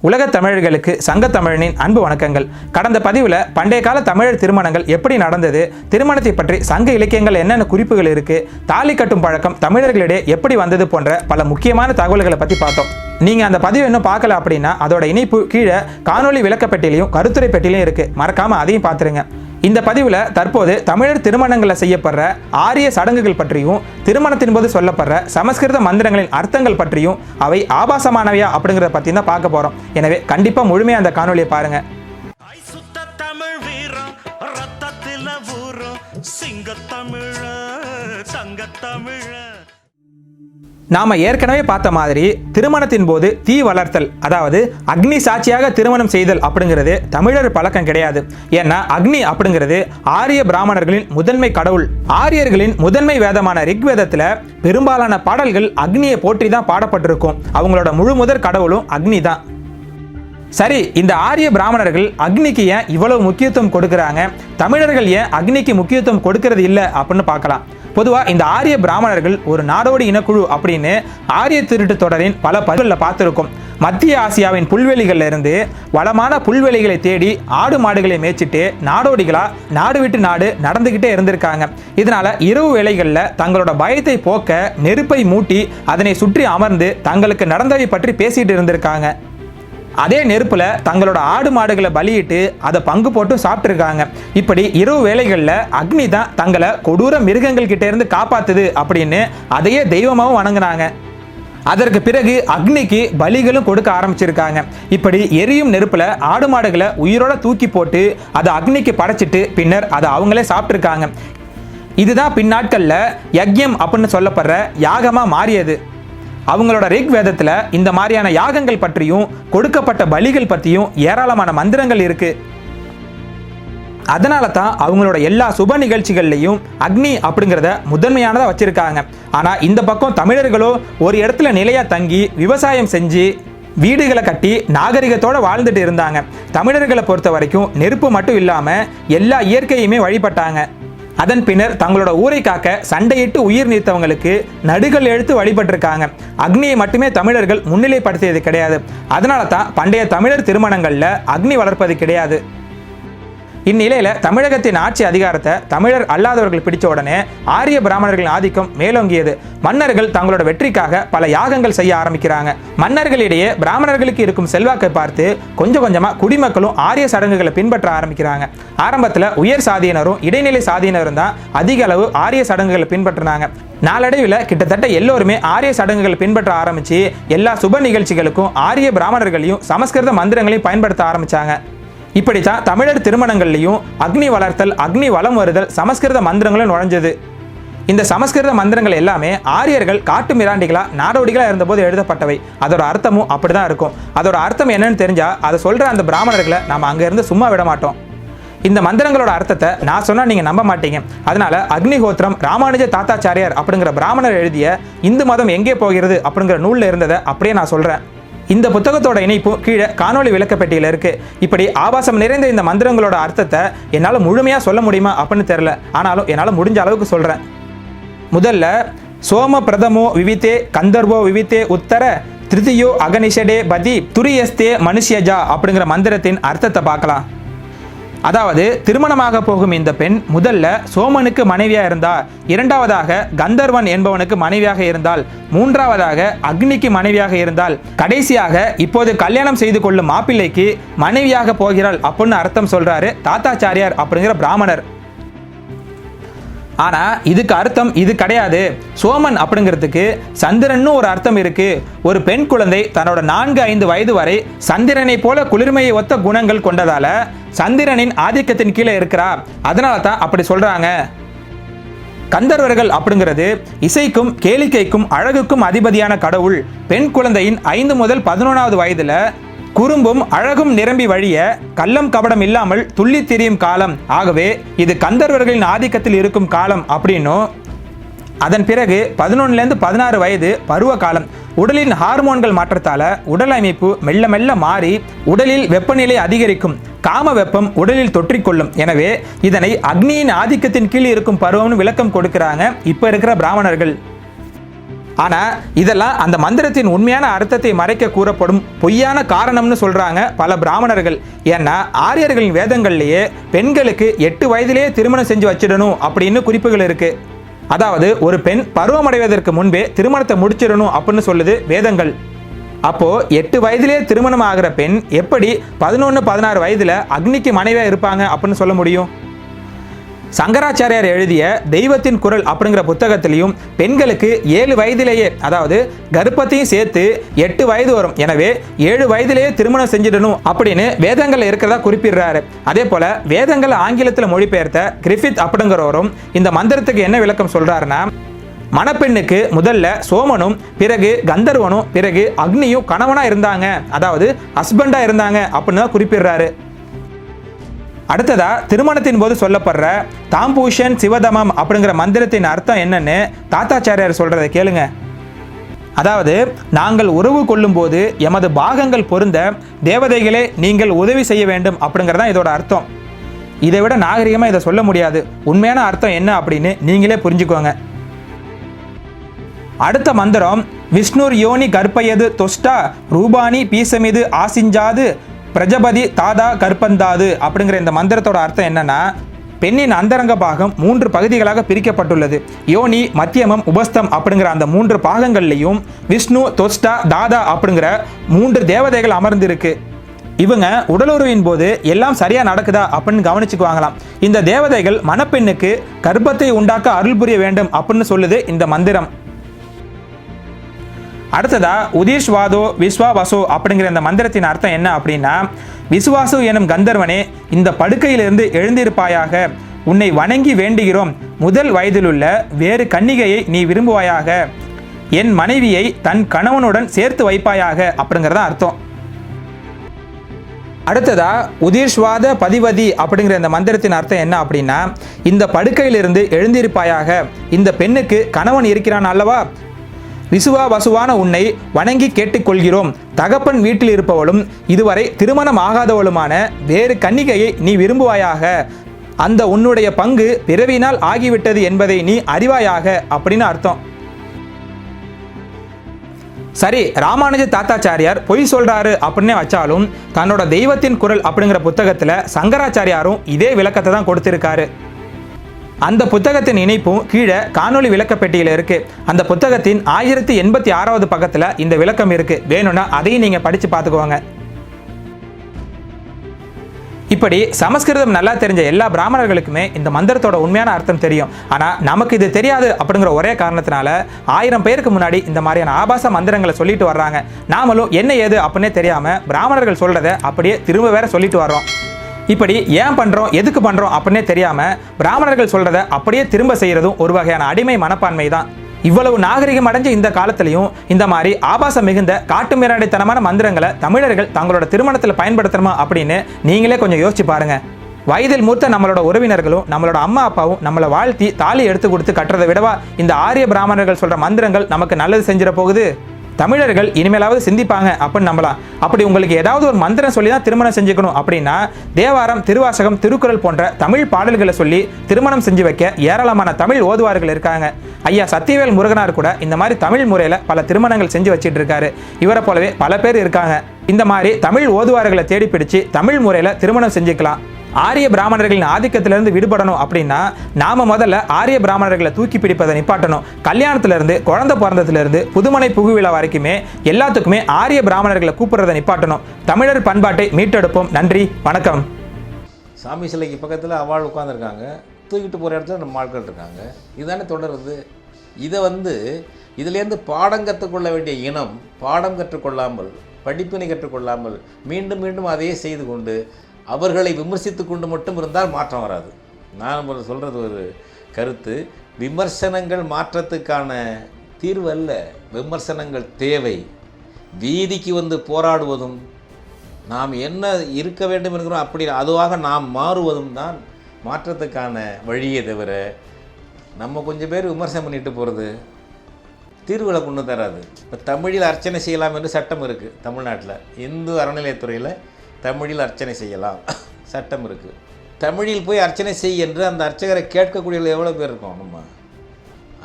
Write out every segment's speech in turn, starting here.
உலகத் தமிழர்களுக்கு சங்கத் தமிழனின் அன்பு வணக்கங்கள். கடந்த பதிவில் பண்டைய கால தமிழர் திருமணங்கள் எப்படி நடந்தது திருமணத்தை பற்றி சங்க இலக்கியங்கள் என்னென்ன குறிப்புகள் இருக்கு தாலி கட்டும் பழக்கம் தமிழர்களிடையே எப்படி வந்தது போன்ற பல முக்கியமான தகவல்களை பற்றி பார்த்தோம். நீங்க அந்த பதிவு இன்னும் பார்க்கல அப்படின்னா அதோட இணைப்பு கீழே காணொலி விளக்கப்பெட்டிலையும் கருத்துரை பெட்டிலையும் இருக்கு. மறக்காம அதையும் பார்த்துருங்க. இந்த பதிவில் தற்போது தமிழர் திருமணங்களில் செய்யப்படுற ஆரிய சடங்குகள் பற்றியும் திருமணத்தின் போது சொல்லப்படுற சமஸ்கிருத மந்திரங்களின் அர்த்தங்கள் பற்றியும் அவை ஆபாசமானவையா அப்படிங்கிறத பற்றி தான் பார்க்க போகிறோம் எனவே கண்டிப்பாக முழுமையாக அந்த காணொலியை பாருங்கள் ஐ சுத்த சிங்கத்தமிழ தங்கத்தமிழ நாம ஏற்கனவே பார்த்த மாதிரி திருமணத்தின் போது தீ வளர்த்தல் அதாவது அக்னி சாட்சியாக திருமணம் செய்தல் அப்படிங்கிறது தமிழர் பழக்கம் கிடையாது. ஏன்னா அக்னி அப்படிங்கிறது ஆரிய பிராமணர்களின் முதன்மை கடவுள். ஆரியர்களின் முதன்மை வேதமான ரிக்வேதத்துல பெரும்பாலான பாடல்கள் அக்னியை போற்றி தான் பாடப்பட்டிருக்கும். அவங்களோட முழு முதற் கடவுளும் அக்னி தான் சரி இந்த ஆரிய பிராமணர்கள் அக்னிக்கு ஏன் இவ்வளவு முக்கியத்துவம் கொடுக்கறாங்க? தமிழர்கள் ஏன் அக்னிக்கு முக்கியத்துவம் கொடுக்கறது இல்லை அப்படின்னு பார்க்கலாம். பொதுவாக இந்த ஆரிய பிராமணர்கள் ஒரு நாடோடி இனக்குழு அப்படின்னு ஆரிய திருட்டு தொடரின் பல பதிவுகளில் பார்த்துருக்கோம். மத்திய ஆசியாவின் புல்வெளிகளில் இருந்து வளமான புல்வெளிகளை தேடி ஆடு மாடுகளை மேய்ச்சிட்டு நாடோடிகளாக நாடு விட்டு நாடு நடந்துக்கிட்டே இருந்திருக்காங்க. இதனால இரவு வேளைகளில் தங்களோட பயத்தை போக்க நெருப்பை மூட்டி அதனை சுற்றி அமர்ந்து தங்களுக்கு நடந்தவை பற்றி பேசிட்டு இருந்திருக்காங்க. அதே நெருப்புல தங்களோட ஆடு மாடுகளை பலியிட்டு அதை பங்கு போட்டு சாப்பிட்டுருக்காங்க. இப்படி இரவு வேளைகளில் அக்னி தான் தங்களை கொடூர மிருகங்கள் கிட்ட இருந்து காப்பாத்துது அப்படின்னு அதையே தெய்வமாகவும் வணங்குனாங்க அதற்கு பிறகு அக்னிக்கு பலிகளும் கொடுக்க ஆரம்பிச்சிருக்காங்க. இப்படி எரியும் நெருப்புல ஆடு மாடுகளை உயிரோட தூக்கி போட்டு அதை அக்னிக்கு படைச்சிட்டு பின்னர் அதை அவங்களே சாப்பிட்ருக்காங்க இதுதான் பின்னாட்களில் யக்யம் அப்படின்னு சொல்லப்படுற யாகமாக மாறியது. அவங்களோட ரிக் வேதத்துல இந்த மாதிரியான யாகங்கள் பற்றியும் கொடுக்கப்பட்ட பலிகள் பற்றியும் ஏராளமான மந்திரங்கள் இருக்கு. அதனால தான் அவங்களோட எல்லா சுப நிகழ்ச்சிகள்லையும் அக்னி அப்படிங்கிறத முதன்மையானதாக வச்சிருக்காங்க. ஆனா இந்த பக்கம் தமிழர்களோ ஒரு இடத்துல நிலையா தங்கி விவசாயம் செஞ்சு வீடுகளை கட்டி நாகரிகத்தோட வாழ்ந்துட்டு இருந்தாங்க. தமிழர்களை பொறுத்த வரைக்கும் நெருப்பு மட்டும் இல்லாம எல்லா இயற்கையுமே வழிபட்டாங்க. அதன் பின்னர் தங்களோட ஊரை காக்க சண்டையிட்டு உயிர் நீத்தவங்களுக்கு நடுகள் எழுத்து வழிபட்டிருக்காங்க. அக்னியை மட்டுமே தமிழர்கள் முன்னிலைப்படுத்தியது கிடையாது. அதனால தான் பண்டைய தமிழர் திருமணங்களில் அக்னி வளர்ப்பது கிடையாது. இந்நிலையில தமிழகத்தின் ஆட்சி அதிகாரத்தை தமிழர் அல்லாதவர்கள் பிடிச்ச உடனே ஆரிய பிராமணர்களின் ஆதிக்கம் மேலோங்கியது. மன்னர்கள் தங்களோட வெற்றிக்காக பல யாகங்கள் செய்ய ஆரம்பிக்கிறாங்க. மன்னர்களிடையே பிராமணர்களுக்கு இருக்கும் செல்வாக்கை பார்த்து கொஞ்சம் கொஞ்சமா குடிமக்களும் ஆரிய சடங்குகளை பின்பற்ற ஆரம்பிக்கிறாங்க. ஆரம்பத்துல உயர் சாதியினரும் இடைநிலை சாதியினரும் தான் அதிக அளவு ஆரிய சடங்குகளை பின்பற்றினாங்க. நாளடைவில் கிட்டத்தட்ட எல்லோருமே ஆரிய சடங்குகளை பின்பற்ற ஆரம்பிச்சு எல்லா சுப நிகழ்ச்சிகளுக்கும் ஆரிய பிராமணர்களையும் சமஸ்கிருத மந்திரங்களையும் பயன்படுத்த ஆரம்பிச்சாங்க. இப்படித்தான் தமிழர் திருமணங்கள்லையும் அக்னி வளர்த்தல் அக்னி வலம் வருதல் சமஸ்கிருத மந்திரங்களும் நுழைஞ்சது. இந்த சமஸ்கிருத மந்திரங்கள் எல்லாமே ஆரியர்கள் காட்டு மிராண்டிகளா நாடோடிகளா இருந்தபோது எழுதப்பட்டவை. அதோட அர்த்தமும் அப்படிதான் இருக்கும். அதோட அர்த்தம் என்னன்னு தெரிஞ்சா அதை சொல்ற அந்த பிராமணர்களை நாம அங்கிருந்து சும்மா விட மாட்டோம். இந்த மந்திரங்களோட அர்த்தத்தை நான் சொன்னா நீங்க நம்ப மாட்டீங்க. அதனால அக்னிஹோத்திரம் ராமானுஜ தாத்தாச்சாரியார் அப்படிங்கிற பிராமணர் எழுதிய இந்து மதம் எங்கே போகிறது அப்படிங்கிற நூல்ல இருந்ததை அப்படியே நான் சொல்றேன். இந்த புத்தகத்தோட இணைப்பு கீழே காணொளி விளக்கப்பட்டியில் இருக்கு. இப்படி ஆபாசம் நிறைந்த இந்த மந்திரங்களோட அர்த்தத்தை என்னால் முழுமையாக சொல்ல முடியுமா அப்படின்னு தெரில ஆனாலும் என்னால் முடிஞ்ச அளவுக்கு சொல்கிறேன் முதல்ல சோம பிரதமோ விவித்தே கந்தர்வோ விவித்தே உத்தர திருதியோ அகனிஷடே பதி துரியஸ்தே மனுஷ்யஜா அப்படிங்கிற மந்திரத்தின் அர்த்தத்தை பார்க்கலாம். அதாவது திருமணமாக போகும் இந்த பெண் முதல்ல சோமனுக்கு மனைவியா இருந்தால் இரண்டாவதாக கந்தர்வன் என்பவனுக்கு மனைவியாக இருந்தால் மூன்றாவதாக அக்னிக்கு மனைவியாக இருந்தால் கடைசியாக இப்போது கல்யாணம் செய்து கொள்ளும் மாப்பிள்ளைக்கு மனைவியாக போகிறாள் அப்படின்னு அர்த்தம் சொல்றாரு தாத்தாச்சாரியார் அப்படிங்கிற பிராமணர். ஆனால் இதுக்கு அர்த்தம் இது கிடையாது. சோமன் அப்படிங்கிறதுக்கு சந்திரன்னு ஒரு அர்த்தம் இருக்கு. ஒரு பெண் குழந்தை தன்னோட நான்கு ஐந்து வயது வரை சந்திரனை போல குளிர்மையை ஒத்த குணங்கள் கொண்டதால சந்திரனின் ஆதிக்கத்தின் கீழே இருக்கிறா. அதனால தான் அப்படி சொல்றாங்க. கந்தர்வர்கள் அப்படிங்கிறது இசைக்கும் கேளிக்கைக்கும் அழகுக்கும் அதிபதியான கடவுள். பெண் குழந்தையின் ஐந்து முதல் பதினொன்றாவது வயதுல குறும்பும் அழகும் நிரம்பி வழிய கள்ளம் கபடம் இல்லாமல் துள்ளி திரியும் காலம். ஆகவே இது கந்தர்வர்களின் ஆதிக்கத்தில் இருக்கும் காலம் அப்படின்னும் அதன் பிறகு பதினொன்னுலேருந்து பதினாறு வயது பருவ காலம். உடலின் ஹார்மோன்கள் மாற்றத்தால் உடல் அமைப்பு மெல்ல மெல்ல மாறி உடலில் வெப்பநிலை அதிகரிக்கும். காம வெப்பம் உடலில் தொற்றிக்கொள்ளும். எனவே இதனை அக்னியின் ஆதிக்கத்தின் கீழ் இருக்கும் பருவம்னு விளக்கம் கொடுக்கிறாங்க இப்போ இருக்கிற பிராமணர்கள். ஆனால் இதெல்லாம் அந்த மந்திரத்தின் உண்மையான அர்த்தத்தை மறைக்க கூறப்படும் பொய்யான காரணம்னு சொல்கிறாங்க பல பிராமணர்கள். ஏன்னா ஆரியர்களின் வேதங்கள்லேயே பெண்களுக்கு எட்டு வயதிலேயே திருமணம் செஞ்சு வச்சிடணும் அப்படின்னு குறிப்புகள் இருக்குது அதாவது ஒரு பெண் பருவமடைவதற்கு முன்பே திருமணத்தை முடிச்சிடணும் அப்படின்னு சொல்லுது வேதங்கள். அப்போ எட்டு வயதிலே திருமணம் ஆகிற பெண் எப்படி பதினொன்று பதினாறு வயதுல அக்னிக்கு மனைவியா இருப்பாங்க அப்படின்னு சொல்ல முடியும்? சங்கராச்சாரியார் எழுதிய தெய்வத்தின் குரல் அப்படிங்கிற புத்தகத்திலையும் பெண்களுக்கு ஏழு வயதிலேயே அதாவது கர்ப்பத்தையும் சேர்த்து எட்டு வயது வரும். எனவே ஏழு வயதிலேயே திருமணம் செஞ்சிடணும் அப்படின்னு வேதங்கள் இருக்கிறதா குறிப்பிடுறாரு. அதே போல வேதங்கள் ஆங்கிலத்தில் மொழிபெயர்த்த கிரிஃபித் அப்படிங்கிறவரும் இந்த மந்திரத்துக்கு என்ன விளக்கம் சொல்றாருன்னா மணப்பெண்ணுக்கு முதல்ல சோமனும் பிறகு கந்தர்வனும் பிறகு அக்னியும் கணவனா இருந்தாங்க. அதாவது ஹஸ்பண்டா இருந்தாங்க அப்படின்னு தான் குறிப்பிடுறாரு. அடுத்ததா திருமணத்தின் போது சொல்லப்படுற தாம்பூஷன் சிவதமம் அப்படிங்கிற மந்திரத்தின் அர்த்தம் என்னன்னு தாத்தாச்சாரியார் சொல்றதை கேளுங்க. அதாவது நாங்கள் உறவு கொள்ளும்போது எமது பாகங்கள் பொருந்த தேவதைகளே நீங்கள் உதவி செய்ய வேண்டும் அப்படிங்கிறது இதோட அர்த்தம். இதை விட நாகரிகமாக இதை சொல்ல முடியாது. உண்மையான அர்த்தம் என்ன அப்படின்னு நீங்களே புரிஞ்சுக்கோங்க. அடுத்த மந்திரம் விஷ்ணுர் யோனி கற்பயது தொஷ்டா ரூபானி பீசமிது ஆசிஞ்சாது பிரஜபதி தாதா கற்பந்தாது அப்படிங்கிற இந்த மந்திரத்தோட அர்த்தம் என்னன்னா பெண்ணின் அந்தரங்க பாகம் மூன்று பகுதிகளாக பிரிக்கப்பட்டுள்ளது. யோனி மத்தியமம் உபஸ்தம் அப்படிங்கிற அந்த மூன்று பாகங்கள்லையும் விஷ்ணு தொஸ்டா தாதா அப்படிங்கிற மூன்று தேவதைகள் அமர்ந்திருக்கு. இவங்க உடலுறவின் போது எல்லாம் சரியா நடக்குதா அப்படின்னு கவனிச்சுக்குவாங்களாம். இந்த தேவதைகள் மணப்பெண்ணுக்கு கர்ப்பத்தை உண்டாக்க அருள் புரிய வேண்டும் அப்படின்னு சொல்லுது இந்த மந்திரம். அடுத்ததா உதீஷ்வாதோ விஸ்வாவாசோ அப்படிங்கிற இந்த மந்திரத்தின் அர்த்தம் என்ன அப்படின்னா விசுவாசு எனும் கந்தர்வனே இந்த படுக்கையிலிருந்து எழுந்திருப்பாயாக. உன்னை வணங்கி வேண்டுகிறோம். முதல் வயதிலுள்ள வேறு கன்னிகையை நீ விரும்புவாயாக. என் மனைவியை தன் கணவனுடன் சேர்த்து வைப்பாயாக அப்படிங்கிறதா அர்த்தம். அடுத்ததா உதீஷ்வாத பதிவதி அப்படிங்கிற இந்த மந்திரத்தின் அர்த்தம் என்ன அப்படின்னா இந்த படுக்கையிலிருந்து எழுந்திருப்பாயாக. இந்த பெண்ணுக்கு கணவன் இருக்கிறான் அல்லவா? விசுவா வசுவான உன்னை வணங்கி கேட்டுக்கொள்கிறோம். தகப்பன் வீட்டில் இருப்பவளும் இதுவரை திருமணம் ஆகாதவளுமான வேறு கன்னிகையை நீ விரும்புவாயாக. அந்த உன்னுடைய பங்கு பிறவினால் ஆகிவிட்டது என்பதை நீ அறிவாயாக அப்படின்னு அர்த்தம். சரி ராமானுஜ தாத்தாச்சாரியார் பொய் சொல்றாரு அப்படின்னே வச்சாலும் தன்னோட தெய்வத்தின் குரல் அப்படிங்கிற புத்தகத்துல சங்கராச்சாரியாரும் இதே விளக்கத்தை தான் கொடுத்திருக்காரு. அந்த புத்தகத்தின் இணைப்பும் கீழே காணொளி விளக்கப்பெட்டியில் இருக்கு. அந்த புத்தகத்தின் ஆயிரத்தி எண்பத்தி ஆறாவது பக்கத்தில் இந்த விளக்கம் இருக்கு. வேணும்னா அதையும் நீங்க படிச்சு பார்த்துக்கோங்க. இப்படி சமஸ்கிருதம் நல்லா தெரிஞ்ச எல்லா பிராமணர்களுக்குமே இந்த மந்திரத்தோட உண்மையான அர்த்தம் தெரியும். ஆனால் நமக்கு இது தெரியாது அப்படிங்கிற ஒரே காரணத்தினால ஆயிரம் பேருக்கு முன்னாடி இந்த மாதிரியான ஆபாச மந்திரங்களை சொல்லிட்டு வர்றாங்க. நாமளும் என்ன ஏது அப்படின்னே தெரியாம பிராமணர்கள் சொல்றதை அப்படியே திரும்ப வேற சொல்லிட்டு வர்றோம். இப்படி ஏன் பண்றோம் எதுக்கு பண்றோம் அப்படின்னே தெரியாம பிராமணர்கள் சொல்கிறத அப்படியே திரும்ப செய்யறதும் ஒரு வகையான அடிமை மனப்பான்மை தான் இவ்வளவு நாகரிகம் அடைஞ்ச இந்த காலத்திலையும் இந்த மாதிரி ஆபாசம் மிகுந்த காட்டுமிராண்டித்தனமான மந்திரங்களை தமிழர்கள் தங்களோட திருமணத்தில் பயன்படுத்தணுமா அப்படின்னு நீங்களே கொஞ்சம் யோசிச்சு பாருங்க. வயதில் மூத்த நம்மளோட உறவினர்களும் நம்மளோட அம்மா அப்பாவும் நம்மளை வாழ்த்தி தாலி எடுத்து கொடுத்து கட்டுறதை விடவா இந்த ஆரிய பிராமணர்கள் சொல்ற மந்திரங்கள் நமக்கு நல்லது செஞ்சிட போகுது? தமிழர்கள் இனிமேலாவது சிந்திப்பாங்க அப்படின்னு நம்பலாம். அப்படி உங்களுக்கு ஏதாவது ஒரு மந்திரம் சொல்லி தான் திருமணம் செஞ்சுக்கணும் அப்படின்னா தேவாரம் திருவாசகம் திருக்குறள் போன்ற தமிழ் பாடல்களை சொல்லி திருமணம் செஞ்சு வைக்க ஏராளமான தமிழ் ஓதுவார்கள் இருக்காங்க. ஐயா சத்தியவேல் முருகனார் கூட இந்த மாதிரி தமிழ் முறையில் பல திருமணங்கள் செஞ்சு வச்சிட்டு இருக்காரு. இவரை போலவே பல பேர் இருக்காங்க. இந்த மாதிரி தமிழ் ஓதுவார்களை தேடி பிடிச்சு தமிழ் முறையில் திருமணம் செஞ்சுக்கலாம். ஆரிய பிராமணர்களின் ஆதிக்கத்திலிருந்து விடுபடணும் அப்படின்னா நாம முதல்ல ஆரிய பிராமணர்களை தூக்கி பிடிப்பதை நிப்பாட்டணும். கல்யாணத்திலிருந்து குழந்தை பிறந்ததுலேருந்து புதுமனை புகுவிழா வரைக்குமே எல்லாத்துக்குமே ஆரிய பிராமணர்களை கூப்பிடுறதை நிப்பாட்டணும். தமிழர் பண்பாட்டை மீட்டெடுப்போம். நன்றி வணக்கம். சாமி சிலைக்கு பக்கத்தில் அவள் உட்காந்துருக்காங்க தூக்கிட்டு போகிற இடத்துல நம்ம ஆட்கள் இருக்காங்க. இதுதானே தொடருது இதை வந்து இதுலேருந்து பாடம் கற்றுக்கொள்ள வேண்டிய இனம் பாடம் கற்றுக்கொள்ளாமல் படிப்பினை கற்றுக்கொள்ளாமல் மீண்டும் மீண்டும் அதையே செய்து கொண்டு அவர்களை விமர்சித்து கொண்டு மட்டும் இருந்தால் மாற்றம் வராது. நான் சொல்கிறது ஒரு கருத்து. விமர்சனங்கள் மாற்றத்துக்கான தீர்வு அல்ல விமர்சனங்கள் தேவை. வீதிக்கு வந்து போராடுவதும் நாம் என்ன இருக்க வேண்டும் என்கிறோம் அப்படி அதுவாக நாம் மாறுவதும் தான் மாற்றத்துக்கான வழியே தவிர நம்ம கொஞ்சம் பேர் விமர்சனம் பண்ணிட்டு போகிறது தீர்வுகளை கொண்டு தராது இப்போ தமிழில் அர்ச்சனை செய்யலாம் என்று சட்டம் இருக்குது தமிழ்நாட்டில். இந்து அறநிலையத்துறையில் தமிழில் அர்ச்சனை செய்யலாம். சட்டம் இருக்குது தமிழில் போய் அர்ச்சனை செய் என்று அந்த அர்ச்சகரை கேட்கக்கூடிய எவ்வளோ பேர் இருக்கோம்? நம்ம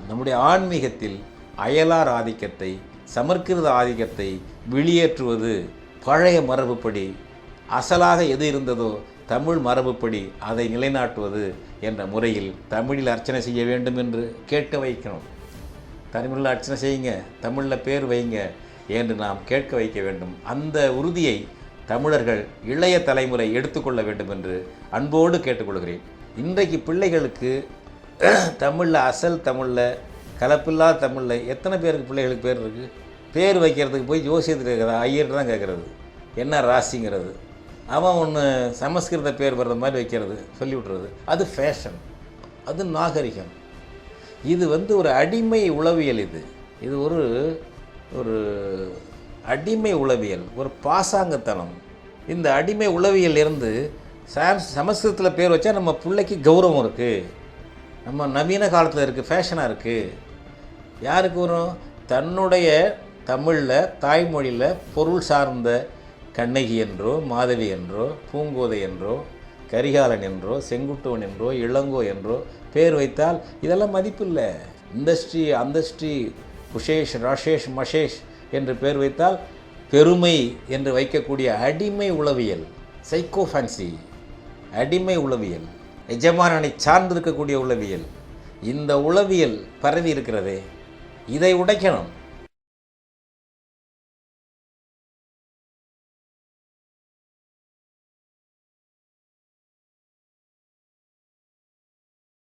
நம்முடைய ஆன்மீகத்தில் அயலார் ஆதிக்கத்தை சமர்க்கிருத ஆதிக்கத்தை வெளியேற்றுவது பழைய மரபுப்படி அசலாக எது இருந்ததோ தமிழ் மரபுப்படி அதை நிலைநாட்டுவது என்ற முறையில் தமிழில் அர்ச்சனை செய்ய வேண்டும் என்று கேட்க வைக்கணும். தமிழில் அர்ச்சனை செய்யுங்க தமிழில் பேர் வைங்க என்று நாம் கேட்க வைக்க வேண்டும். அந்த உறுதியை தமிழர்கள் இளைய தலைமுறை எடுத்துக்கொள்ள வேண்டும் என்று அன்போடு கேட்டுக்கொள்கிறேன். இன்றைக்கு பிள்ளைகளுக்கு தமிழில் அசல் தமிழில் கலப்பில்லா தமிழில் எத்தனை பேருக்கு பிள்ளைகளுக்கு பேர் இருக்குது பேர் வைக்கிறதுக்கு போய் ஜோசியத்தில் கேட்குறா ஐயர் தான் கேட்குறது என்ன ராசிங்கிறது? அவன் ஒன்று சமஸ்கிருத பேர் வர்ற மாதிரி வைக்கிறது சொல்லி விட்றது அது ஃபேஷன் அது நாகரிகம். இது வந்து ஒரு அடிமை உளவியல் இது. இது ஒரு ஒரு அடிமை உளவியல் ஒரு பாசாங்கத்தனம். இந்த அடிமை உளவியல் இருந்து சாம் சமஸ்கிருதத்தில் பேர் வச்சா நம்ம பிள்ளைக்கு கௌரவம் இருக்குது நம்ம நவீன காலத்தில் இருக்குது ஃபேஷனாக இருக்குது யாருக்கு வரும்? தன்னுடைய தமிழில் தாய்மொழியில் பொருள் சார்ந்த கண்ணகி என்றோ மாதவி என்றோ பூங்கோதை என்றோ கரிகாலன் என்றோ செங்குட்டுவன் என்றோ இளங்கோ என்றோ பேர் வைத்தால் இதெல்லாம் மதிப்பில்லை இந்த ஸ்ரீ அந்த ஸ்ரீ குஷேஷ் ராஷேஷ் மஷேஷ் என்று பேர் வைத்தால் பெருமை என்று வைக்கக்கூடிய அடிமை உளவியல் சைக்கோ ஃபேன்சி அடிமை உளவியல் எஜமானனை சார்ந்திருக்கக்கூடிய உளவியல். இந்த உளவியல் பரவி இருக்கிறதே இதை உடைக்கணும்.